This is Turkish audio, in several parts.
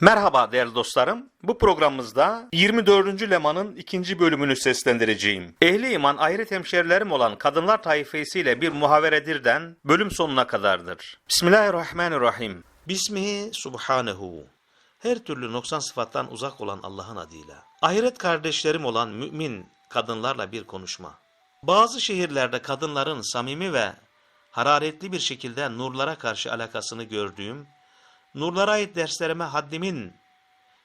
Merhaba değerli dostlarım. Bu programımızda 24. Leman'ın ikinci bölümünü seslendireceğim. Ehli iman ahiret hemşerilerim olan kadınlar taifesiyle bir muhaveredirden bölüm sonuna kadardır. Bismillahirrahmanirrahim. Bismihi subhanehu. Her türlü noksan sıfattan uzak olan Allah'ın adıyla. Ahiret kardeşlerim olan mümin kadınlarla bir konuşma. Bazı şehirlerde kadınların samimi ve hararetli bir şekilde nurlara karşı alakasını gördüğüm, nurlara ait derslerime haddimin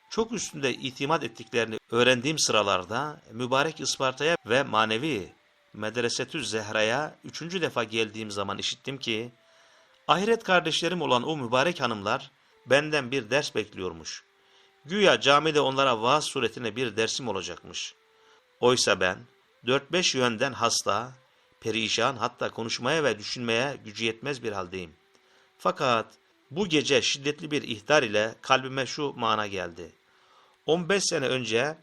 çok üstünde itimat ettiklerini öğrendiğim sıralarda mübarek Isparta'ya ve manevi Medresetü Zehra'ya üçüncü defa geldiğim zaman işittim ki ahiret kardeşlerim olan o mübarek hanımlar benden bir ders bekliyormuş. Güya camide onlara vaaz suretine bir dersim olacakmış. Oysa ben 4-5 yönden hasta, perişan hatta konuşmaya ve düşünmeye gücü yetmez bir haldeyim. Fakat bu gece şiddetli bir ihtar ile kalbime şu mana geldi. 15 sene önce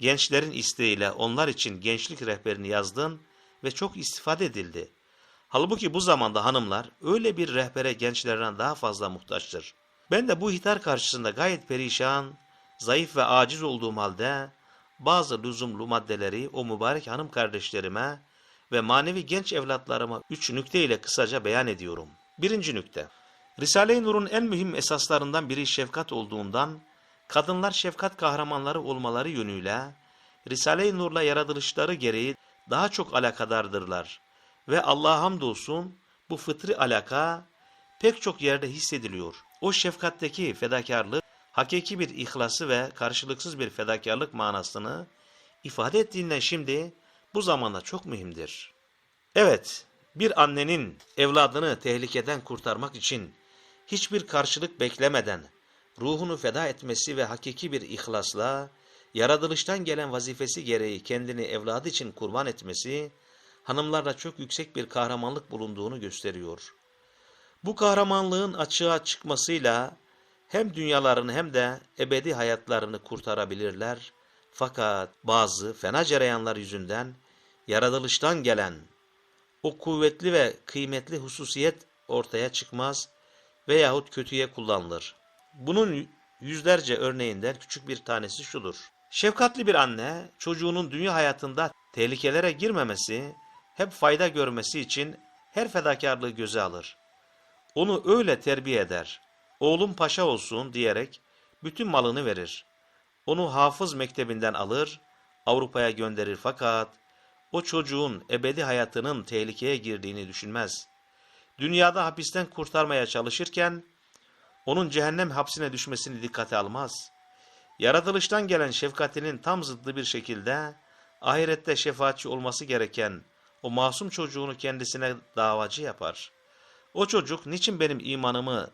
gençlerin isteğiyle onlar için gençlik rehberini yazdın ve çok istifade edildi. Halbuki bu zamanda hanımlar öyle bir rehbere gençlerden daha fazla muhtaçtır. Ben de bu ihtar karşısında gayet perişan, zayıf ve aciz olduğum halde bazı lüzumlu maddeleri o mübarek hanım kardeşlerime ve manevi genç evlatlarıma üç nükte ile kısaca beyan ediyorum. Birinci nükte. Risale-i Nur'un en mühim esaslarından biri şefkat olduğundan, kadınlar şefkat kahramanları olmaları yönüyle, Risale-i Nur'la yaratılışları gereği daha çok alakadardırlar. Ve Allah'a hamdolsun bu fıtri alaka pek çok yerde hissediliyor. O şefkatteki fedakarlık, hakiki bir ihlası ve karşılıksız bir fedakarlık manasını ifade ettiğinden şimdi bu zamanda çok mühimdir. Evet, bir annenin evladını tehlikeden kurtarmak için hiçbir karşılık beklemeden ruhunu feda etmesi ve hakiki bir ihlasla yaratılıştan gelen vazifesi gereği kendini evladı için kurban etmesi hanımlarda çok yüksek bir kahramanlık bulunduğunu gösteriyor. Bu kahramanlığın açığa çıkmasıyla hem dünyalarını hem de ebedi hayatlarını kurtarabilirler. Fakat bazı fena cereyanlar yüzünden yaratılıştan gelen o kuvvetli ve kıymetli hususiyet ortaya çıkmaz veyahut kötüye kullanılır. Bunun yüzlerce örneğinden küçük bir tanesi şudur. Şefkatli bir anne çocuğunun dünya hayatında tehlikelere girmemesi, hep fayda görmesi için her fedakarlığı göze alır. Onu öyle terbiye eder. Oğlum paşa olsun diyerek bütün malını verir. Onu hafız mektebinden alır, Avrupa'ya gönderir fakat o çocuğun ebedi hayatının tehlikeye girdiğini düşünmez. Dünyada hapisten kurtarmaya çalışırken onun cehennem hapsine düşmesini dikkate almaz. Yaratılıştan gelen şefkatinin tam zıddı bir şekilde ahirette şefaatçi olması gereken o masum çocuğunu kendisine davacı yapar. O çocuk niçin benim imanımı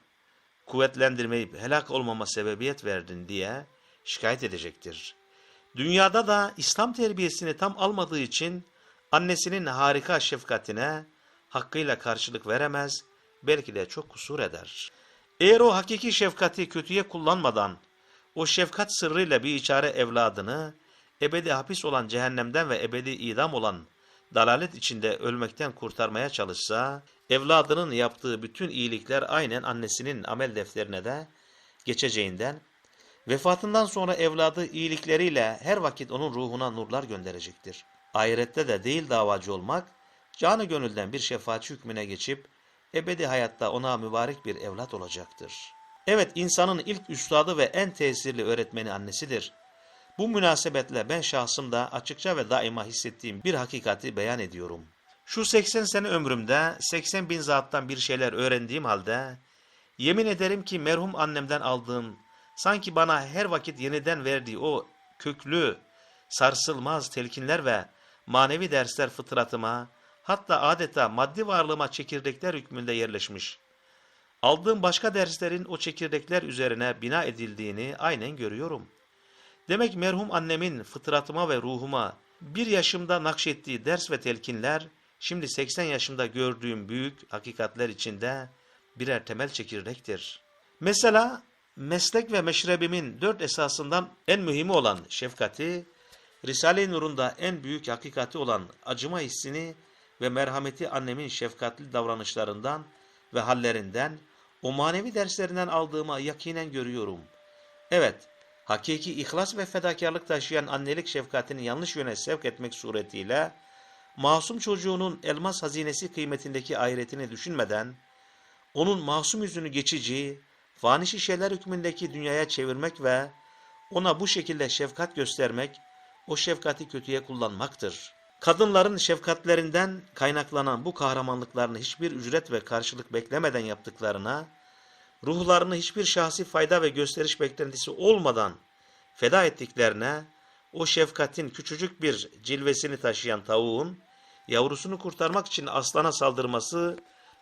kuvvetlendirmeyip helak olmama sebebiyet verdin diye şikayet edecektir. Dünyada da İslam terbiyesini tam almadığı için annesinin harika şefkatine hakkıyla karşılık veremez, belki de çok kusur eder. Eğer o hakiki şefkati kötüye kullanmadan, o şefkat sırrıyla bir içare evladını, ebedi hapis olan cehennemden ve ebedi idam olan dalalet içinde ölmekten kurtarmaya çalışsa, evladının yaptığı bütün iyilikler aynen annesinin amel defterine de geçeceğinden, vefatından sonra evladı iyilikleriyle her vakit onun ruhuna nurlar gönderecektir. Ahirette de değil davacı olmak, canı gönülden bir şefaatçi hükmüne geçip, ebedi hayatta ona mübarek bir evlat olacaktır. Evet insanın ilk üstadı ve en tesirli öğretmeni annesidir. Bu münasebetle ben şahsımda açıkça ve daima hissettiğim bir hakikati beyan ediyorum. Şu 80 sene ömrümde 80 bin zattan bir şeyler öğrendiğim halde, yemin ederim ki merhum annemden aldığım, sanki bana her vakit yeniden verdiği o köklü, sarsılmaz telkinler ve manevi dersler fıtratıma, hatta adeta maddi varlığıma çekirdekler hükmünde yerleşmiş. Aldığım başka derslerin o çekirdekler üzerine bina edildiğini aynen görüyorum. Demek merhum annemin fıtratıma ve ruhuma bir yaşımda nakşettiği ders ve telkinler, şimdi 80 yaşımda gördüğüm büyük hakikatler içinde birer temel çekirdektir. Mesela meslek ve meşrebimin dört esasından en mühimi olan şefkati, Risale-i Nur'un en büyük hakikati olan acıma hissini ve merhameti annemin şefkatli davranışlarından ve hallerinden, o manevi derslerinden aldığıma yakinen görüyorum. Evet, hakiki ihlas ve fedakarlık taşıyan annelik şefkatini yanlış yöne sevk etmek suretiyle, masum çocuğunun elmas hazinesi kıymetindeki ahiretini düşünmeden, onun masum yüzünü geçici, fani şişeler hükmündeki dünyaya çevirmek ve ona bu şekilde şefkat göstermek, o şefkati kötüye kullanmaktır. Kadınların şefkatlerinden kaynaklanan bu kahramanlıklarını hiçbir ücret ve karşılık beklemeden yaptıklarına, ruhlarını hiçbir şahsi fayda ve gösteriş beklentisi olmadan feda ettiklerine, o şefkatin küçücük bir cilvesini taşıyan tavuğun, yavrusunu kurtarmak için aslana saldırması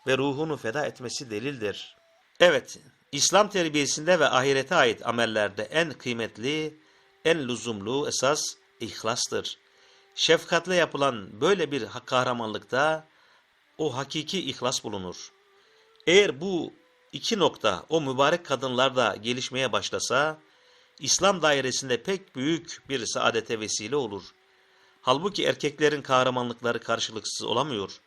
ve ruhunu feda etmesi delildir. Evet, İslam terbiyesinde ve ahirete ait amellerde en kıymetli, en lüzumlu esas ihlastır. Şefkatle yapılan böyle bir kahramanlıkta o hakiki ihlas bulunur. Eğer bu iki nokta o mübarek kadınlarda gelişmeye başlasa, İslam dairesinde pek büyük bir saadete vesile olur. Halbuki erkeklerin kahramanlıkları karşılıksız olamıyor.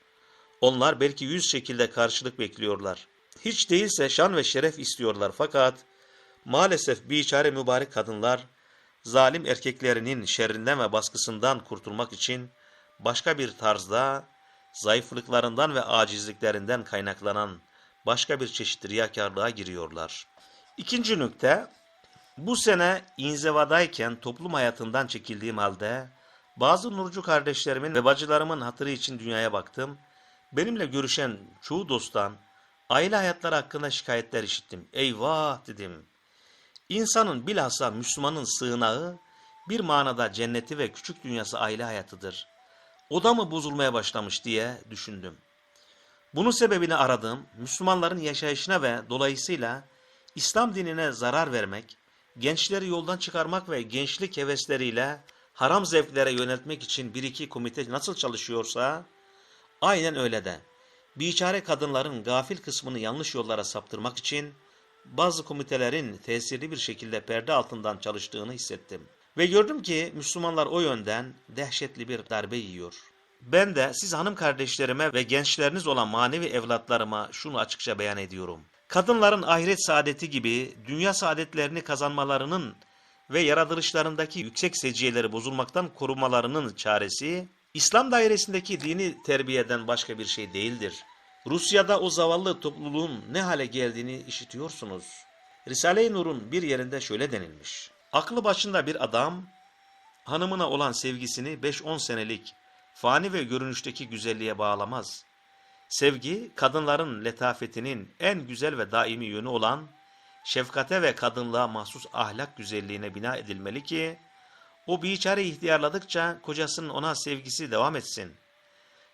Onlar belki yüz şekilde karşılık bekliyorlar. Hiç değilse şan ve şeref istiyorlar fakat maalesef biçare mübarek kadınlar zalim erkeklerinin şerrinden ve baskısından kurtulmak için başka bir tarzda zayıflıklarından ve acizliklerinden kaynaklanan başka bir çeşit riyakarlığa giriyorlar. İkinci nükte, bu sene inzivadayken toplum hayatından çekildiğim halde bazı nurcu kardeşlerimin ve bacılarımın hatırı için dünyaya baktım. Benimle görüşen çoğu dosttan aile hayatları hakkında şikayetler işittim. Eyvah dedim. İnsanın bilhassa Müslümanın sığınağı bir manada cenneti ve küçük dünyası aile hayatıdır. O da mı bozulmaya başlamış diye düşündüm. Bunun sebebini aradım. Müslümanların yaşayışına ve dolayısıyla İslam dinine zarar vermek, gençleri yoldan çıkarmak ve gençlik hevesleriyle haram zevklere yöneltmek için bir iki komite nasıl çalışıyorsa, aynen öyle de biçare kadınların gafil kısmını yanlış yollara saptırmak için bazı komitelerin tesirli bir şekilde perde altından çalıştığını hissettim. Ve gördüm ki Müslümanlar o yönden dehşetli bir darbe yiyor. Ben de siz hanım kardeşlerime ve gençleriniz olan manevi evlatlarıma şunu açıkça beyan ediyorum. Kadınların ahiret saadeti gibi dünya saadetlerini kazanmalarının ve yaratılışlarındaki yüksek seciyeleri bozulmaktan korumalarının çaresi, İslam dairesindeki dini terbiyeden başka bir şey değildir. Rusya'da o zavallı topluluğun ne hale geldiğini işitiyorsunuz. Risale-i Nur'un bir yerinde şöyle denilmiş. Aklı başında bir adam, hanımına olan sevgisini 5-10 senelik fani ve görünüşteki güzelliğe bağlamaz. Sevgi, kadınların letafetinin en güzel ve daimi yönü olan şefkate ve kadınlığa mahsus ahlak güzelliğine bina edilmeli ki, o biçare ihtiyarladıkça kocasının ona sevgisi devam etsin.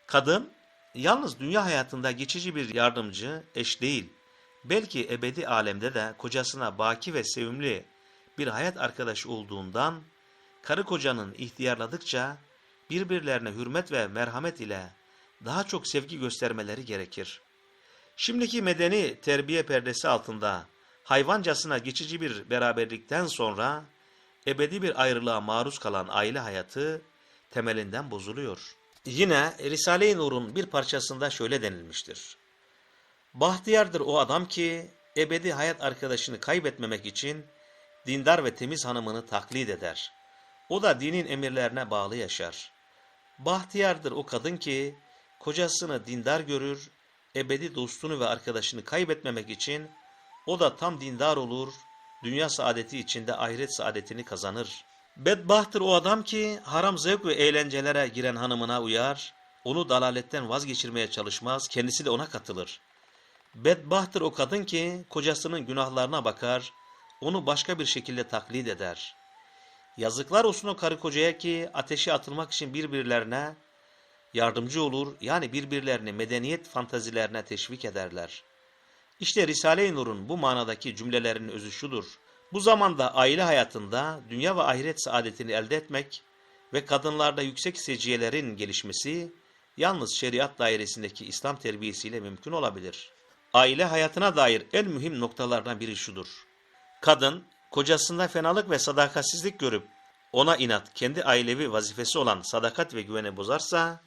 Kadın, yalnız dünya hayatında geçici bir yardımcı, eş değil, belki ebedi alemde de kocasına baki ve sevimli bir hayat arkadaşı olduğundan, karı kocanın ihtiyarladıkça birbirlerine hürmet ve merhamet ile daha çok sevgi göstermeleri gerekir. Şimdiki medeni terbiye perdesi altında hayvancasına geçici bir beraberlikten sonra ebedi bir ayrılığa maruz kalan aile hayatı temelinden bozuluyor. Yine Risale-i Nur'un bir parçasında şöyle denilmiştir. Bahtiyardır o adam ki ebedi hayat arkadaşını kaybetmemek için dindar ve temiz hanımını taklit eder. O da dinin emirlerine bağlı yaşar. Bahtiyardır o kadın ki kocasını dindar görür, ebedi dostunu ve arkadaşını kaybetmemek için o da tam dindar olur, dünya saadeti içinde ahiret saadetini kazanır. Bedbahtır o adam ki haram zevk ve eğlencelere giren hanımına uyar, onu dalaletten vazgeçirmeye çalışmaz, kendisi de ona katılır. Bedbahtır o kadın ki kocasının günahlarına bakar, onu başka bir şekilde taklit eder. Yazıklar olsun o karı kocaya ki ateşe atılmak için birbirlerine yardımcı olur, yani birbirlerini medeniyet fantazilerine teşvik ederler. İşte Risale-i Nur'un bu manadaki cümlelerinin özü şudur. Bu zamanda aile hayatında dünya ve ahiret saadetini elde etmek ve kadınlarda yüksek seciyelerin gelişmesi yalnız şeriat dairesindeki İslam terbiyesiyle mümkün olabilir. Aile hayatına dair en mühim noktalardan biri şudur. Kadın, kocasında fenalık ve sadakatsizlik görüp ona inat kendi ailevi vazifesi olan sadakat ve güveni bozarsa,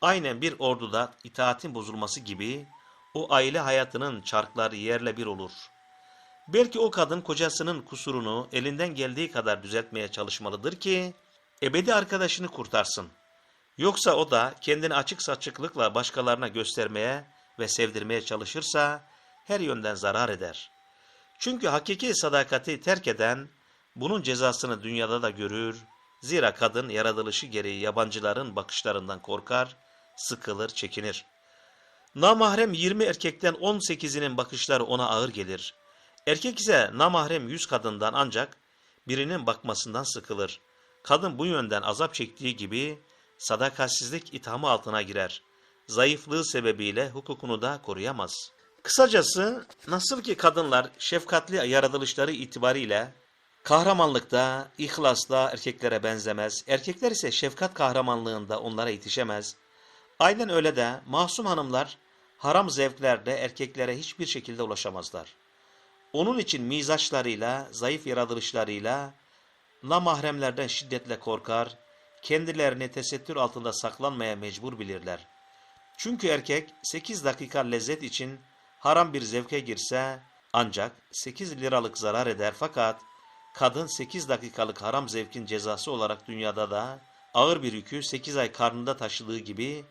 aynen bir orduda itaatin bozulması gibi o aile hayatının çarkları yerle bir olur. Belki o kadın kocasının kusurunu elinden geldiği kadar düzeltmeye çalışmalıdır ki ebedi arkadaşını kurtarsın. Yoksa o da kendini açık saçıklıkla başkalarına göstermeye ve sevdirmeye çalışırsa her yönden zarar eder. Çünkü hakiki sadakati terk eden bunun cezasını dünyada da görür. Zira kadın yaratılışı gereği yabancıların bakışlarından korkar, sıkılır, çekinir. Namahrem 20 erkekten 18'inin bakışları ona ağır gelir. Erkek ise namahrem 100 kadından ancak birinin bakmasından sıkılır. Kadın bu yönden azap çektiği gibi sadakatsizlik ithamı altına girer. Zayıflığı sebebiyle hukukunu da koruyamaz. Kısacası nasıl ki kadınlar şefkatli yaratılışları itibariyle kahramanlıkta, ihlasla erkeklere benzemez, erkekler ise şefkat kahramanlığında onlara yetişemez. Aynen öyle de masum hanımlar haram zevklerde erkeklere hiçbir şekilde ulaşamazlar. Onun için mizaçlarıyla, zayıf yaratılışlarıyla namahremlerden şiddetle korkar, kendilerini tesettür altında saklanmaya mecbur bilirler. Çünkü erkek 8 dakika lezzet için haram bir zevke girse ancak 8 liralık zarar eder fakat kadın 8 dakikalık haram zevkin cezası olarak dünyada da ağır bir yükü 8 ay karnında taşıdığı gibi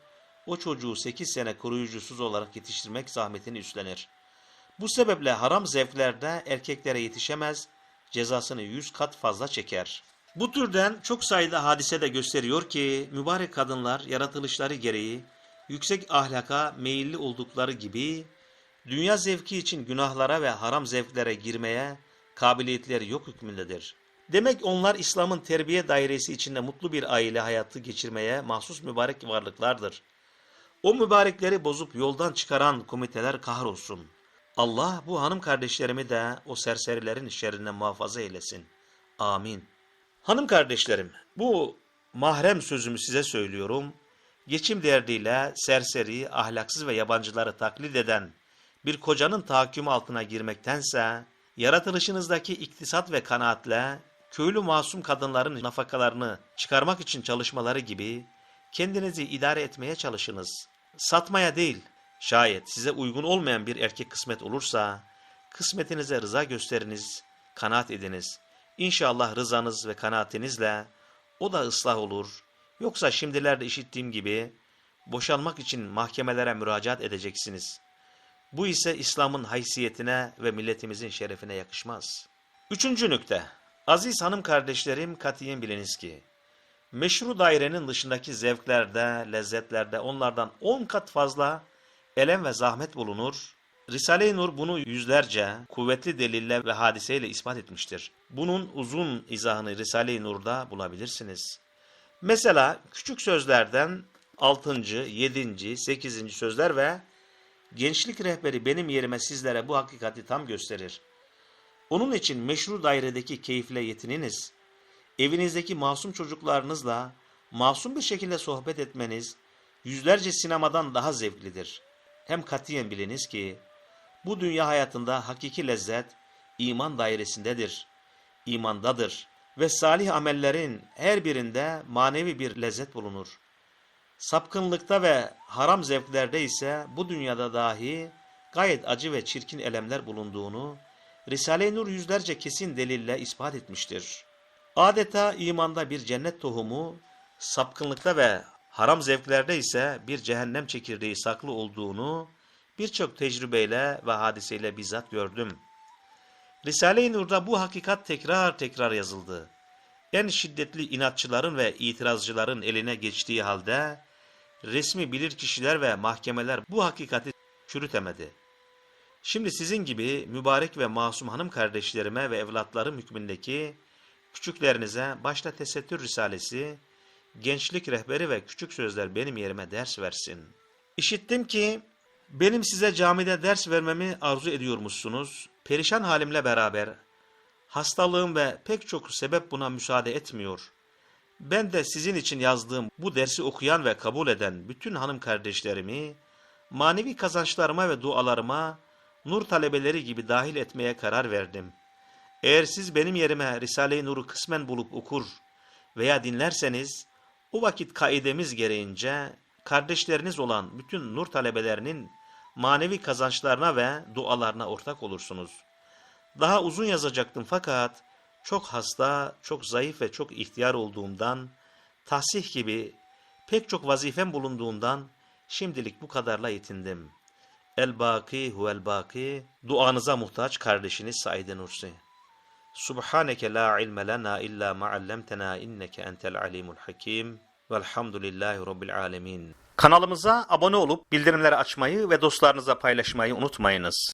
o çocuğu 8 sene koruyucusuz olarak yetiştirmek zahmetini üstlenir. Bu sebeple haram zevklerde erkeklere yetişemez, cezasını yüz kat fazla çeker. Bu türden çok sayıda hadise de gösteriyor ki mübarek kadınlar yaratılışları gereği yüksek ahlaka meyilli oldukları gibi dünya zevki için günahlara ve haram zevklere girmeye kabiliyetleri yok hükmündedir. Demek onlar İslam'ın terbiye dairesi içinde mutlu bir aile hayatı geçirmeye mahsus mübarek varlıklardır. O mübarekleri bozup yoldan çıkaran komiteler kahrolsun. Allah bu hanım kardeşlerimi de o serserilerin şerrinden muhafaza eylesin. Amin. Hanım kardeşlerim, bu mahrem sözümü size söylüyorum. Geçim derdiyle serseri, ahlaksız ve yabancıları taklit eden bir kocanın tahakkümü altına girmektense, yaratılışınızdaki iktisat ve kanaatle, köylü masum kadınların nafakalarını çıkarmak için çalışmaları gibi, kendinizi idare etmeye çalışınız. Satmaya değil, şayet size uygun olmayan bir erkek kısmet olursa, kısmetinize rıza gösteriniz, kanaat ediniz. İnşallah rızanız ve kanaatinizle o da ıslah olur. Yoksa şimdilerde işittiğim gibi boşanmak için mahkemelere müracaat edeceksiniz. Bu ise İslam'ın haysiyetine ve milletimizin şerefine yakışmaz. Üçüncü nükte. Aziz hanım kardeşlerim katiyen biliniz ki, meşru dairenin dışındaki zevklerde, lezzetlerde onlardan on kat fazla elem ve zahmet bulunur. Risale-i Nur bunu yüzlerce kuvvetli delille ve hadiseyle ispat etmiştir. Bunun uzun izahını Risale-i Nur'da bulabilirsiniz. Mesela küçük sözlerden 6. 7. 8. sözler ve gençlik rehberi benim yerime sizlere bu hakikati tam gösterir. Onun için meşru dairedeki keyifle yetininiz. Evinizdeki masum çocuklarınızla masum bir şekilde sohbet etmeniz yüzlerce sinemadan daha zevklidir. Hem katiyen biliniz ki bu dünya hayatında hakiki lezzet iman dairesindedir, imandadır ve salih amellerin her birinde manevi bir lezzet bulunur. Sapkınlıkta ve haram zevklerde ise bu dünyada dahi gayet acı ve çirkin elemler bulunduğunu Risale-i Nur yüzlerce kesin delille ispat etmiştir. Adeta imanda bir cennet tohumu, sapkınlıkta ve haram zevklerde ise bir cehennem çekirdeği saklı olduğunu birçok tecrübeyle ve hadiseyle bizzat gördüm. Risale-i Nur'da bu hakikat tekrar tekrar yazıldı. En şiddetli inatçıların ve itirazcıların eline geçtiği halde resmi bilirkişiler ve mahkemeler bu hakikati çürütemedi. Şimdi sizin gibi mübarek ve masum hanım kardeşlerime ve evlatlarım hükmündeki küçüklerinize başta tesettür risalesi, gençlik rehberi ve küçük sözler benim yerime ders versin. İşittim ki benim size camide ders vermemi arzu ediyormuşsunuz. Perişan halimle beraber hastalığım ve pek çok sebep buna müsaade etmiyor. Ben de sizin için yazdığım bu dersi okuyan ve kabul eden bütün hanım kardeşlerimi manevi kazançlarıma ve dualarıma nur talebeleri gibi dahil etmeye karar verdim. Eğer siz benim yerime Risale-i Nur'u kısmen bulup okur veya dinlerseniz o vakit kaidemiz gereğince kardeşleriniz olan bütün nur talebelerinin manevi kazançlarına ve dualarına ortak olursunuz. Daha uzun yazacaktım fakat çok hasta, çok zayıf ve çok ihtiyar olduğumdan, tahsih gibi pek çok vazifem bulunduğundan şimdilik bu kadarla yetindim. El-Baki huvel-Baki, duanıza muhtaç kardeşiniz Said Nursi. Subhaneke la ilme lena illa ma allamtena inneke entel alimul hakim. Velhamdülillahi rabbil alemin. Kanalımıza abone olup bildirimleri açmayı ve dostlarınıza paylaşmayı unutmayınız.